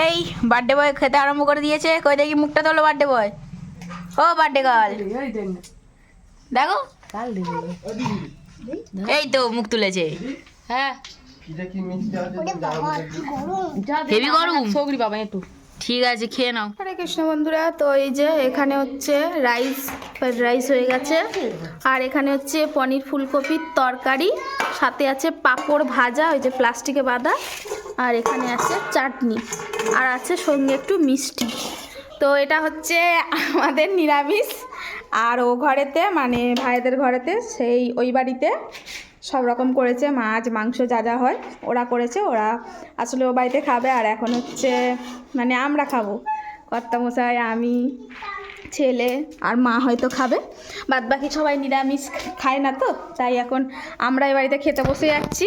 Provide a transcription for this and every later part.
এই birthday boy খেতে আরম্ভ করে দিয়েছে। কই দেখি মুখটা তোলো বার্থডে বয় ও বার্থডে গার্ল দেখো। এই তো মুখ তুলেছে। হ্যাঁ। হেভি গরম। সগরি বাবা একটু ঠিক আছে খেয়ে নাও। হরে কৃষ্ণ বন্ধুরা তো এই যে এখানে হচ্ছে রাইস ফ্রাইড রাইস হয়ে গেছে। আর এখানে হচ্ছে পনির ফুলকপির তরকারি সাথে আছে পাঁপড় ভাজা ওই যে প্লাস্টিকে বাঁধা। আর এখানে আছে চাটনি। আর আছে সঙ্গে একটু মিষ্টি। তো এটা হচ্ছে আমাদের নিরামিষ। আর ও ঘরেতে মানে ভাইদের ঘরেতে, সেই ওই বাড়িতে সব রকম করেছে মাছ, মাংস যা যা হয়। ওরা করেছে, ওরা আসলে ও বাড়িতে খাবে। আর এখন হচ্ছে মানে আমরা খাব। কর্তামশাই, আমি ছেলে আর মা হয়তো খাবে। বাদ বাকি সবাই নিরামিষ খায় না তো, তাই এখন আমরা এই বাড়িতে খেতে বসে যাচ্ছি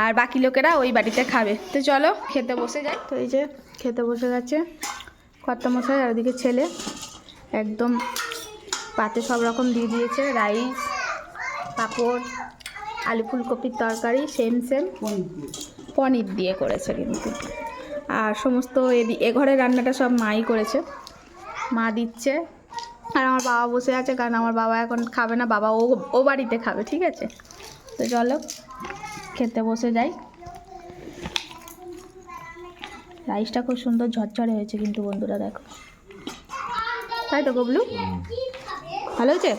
আর বাকি লোকেরা ওই বাড়িতে খাবে। তো চলো খেতে বসে যাই। তো এই যে খেতে বসে গেছে কর্তামশাই আর ওদিকে ছেলে। একদম পাতে সব রকম দিয়ে দিয়েছে, রাইস, পাঁপড়, আলু ফুলকপির তরকারি সেম সেম পনির দিয়ে করেছে কিন্তু। আর সমস্ত এ ঘরের রান্নাটা সব মাই করেছে। মা দিচ্ছে। আর আমার বাবা বসে আছে কারণ আমার বাবা এখন খাবে না বাবা ও ও বাড়িতে খাবে ঠিক আছে? তো চলো খেতে বসে যাই। রাইসটা খুব সুন্দর ঝরঝরে হয়েছে কিন্তু বন্ধুরা দেখো। তাই তো গবলু? ভালো হয়েছে?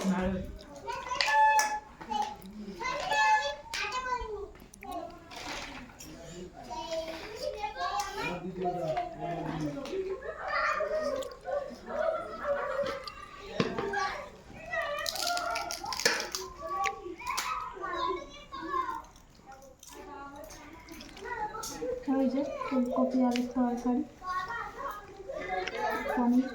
ওই যে ফুলকপি আলুর তরকারি পনির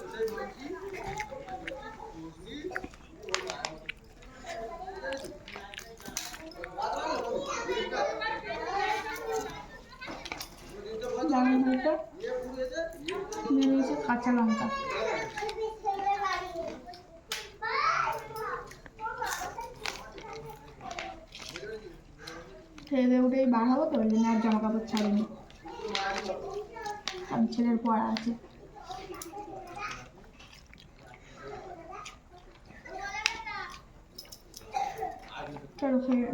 দিয়ে কাঁচা লঙ্কা। দিয়ে উঠেই বার হব তো ওই জন্য আর জামা কাপড় ছাড়িনি আর ছেলের পড়া আছে চলো খেয়ে।